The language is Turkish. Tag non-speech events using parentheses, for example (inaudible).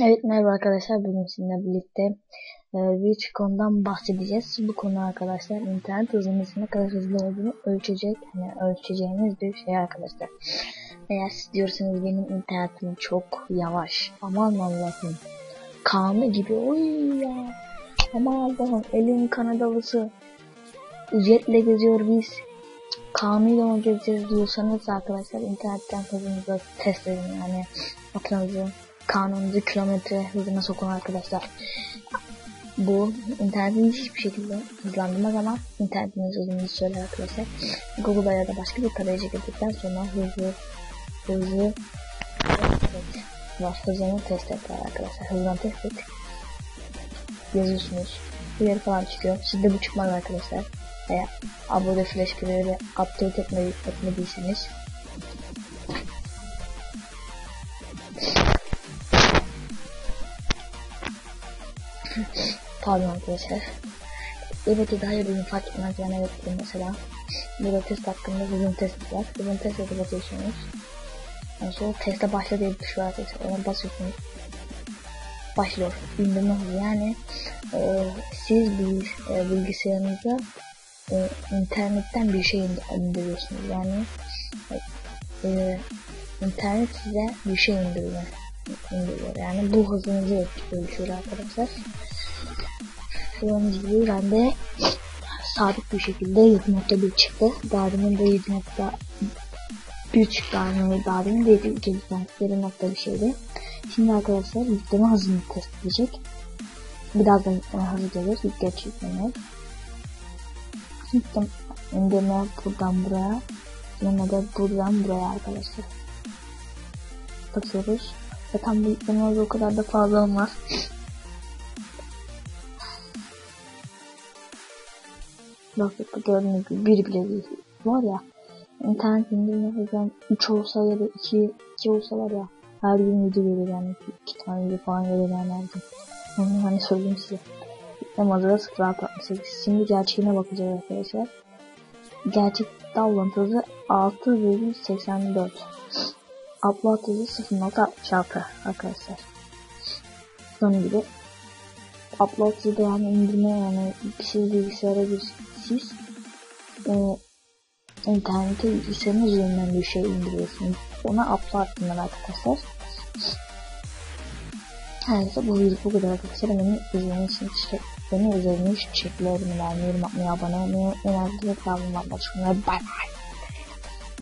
Evet merhaba arkadaşlar. Bugün sizinle birlikte e, bir konudan bahsedeceğiz. Bu konu arkadaşlar internet hızımızın ne kadar hızlı olduğunu ölçecek, yani ölçeceğimiz bir şey arkadaşlar. Eğer siz diyorsanız benim internetim çok yavaş, aman Allah'ım, kanı gibi, oy ya, aman Allah'ım, elin Kanadalısı, jetle geziyor biz, kanıyla mı gezeceğiz diyorsanız arkadaşlar internetten hızınızı test edin. Yani aklınızı kanununuzu kilometre hızına sokun arkadaşlar. Bu internetinizi hiçbir şekilde hızlandırmaz ama internetiniz hızını söyler arkadaşlar. Google'a ya da başka bir tarayıcı girdikten sonra hızlı hızlı var hızını test et arkadaşlar. Hızını test et. Yazıyorsunuz. Yer falan çıkıyor. Sizde bu çıkmaz arkadaşlar. Eğer abone flash görevleri update etmedi, etmediyseniz (laughs) Pardon arkadaşlar. Evet iyi bugün fark etmez yani evet dedim mesela. Burada test hakkında hızın test var. Hızın test edip basıyorsunuz. Yani sonra teste başla diye bir tuş var arkadaşlar. Ona basıyorsunuz. Başlıyor. Hızı yani e, siz bir e, bilgisayarınıza e, internetten bir şey indiriyorsunuz. Yani e, internet size bir şey indiriyor. Yani bu hızınızı ölçüyor arkadaşlar. Gördüğünüz gibi bende sabit bir şekilde 7.1 çıktı. Daha demin de 7.1 çıktı. Yani daha demin de 7.1 bir şeydi. Şimdi arkadaşlar yükleme hızını test edecek. Birazdan yükleme hızı gelir. Geç yükleme. Yükleme indirme buradan buraya. Sonra da buradan buraya arkadaşlar. Bakıyoruz. Zaten bu yükleme o kadar da fazla olmaz. Bak gördüğünüz gibi bir bile değil. Var ya internet indirme hızım 3 olsa ya da 2, 2 olsa var ya her gün video gelir yani 2 tane video falan gelir yani her gün. Onu hani söyleyeyim size. Amazon'a 0.68. Şimdi gerçeğine bakacağız arkadaşlar. Gerçek download hızı 6,84. Upload hızı 0.66 arkadaşlar. Bunun gibi upload hızı yani indirme yani siz bilgisayara bir siz e, internete bilgisayarın üzerinden bir şey indiriyorsunuz. Ona upload denir arkadaşlar. Herkese bu video bu kadar arkadaşlar. Beni izlediğiniz için beni izlediğiniz için ederim. Beğenmeyi, abone olmayı, önerdiğiniz kanalıma olmayı. Bye bye.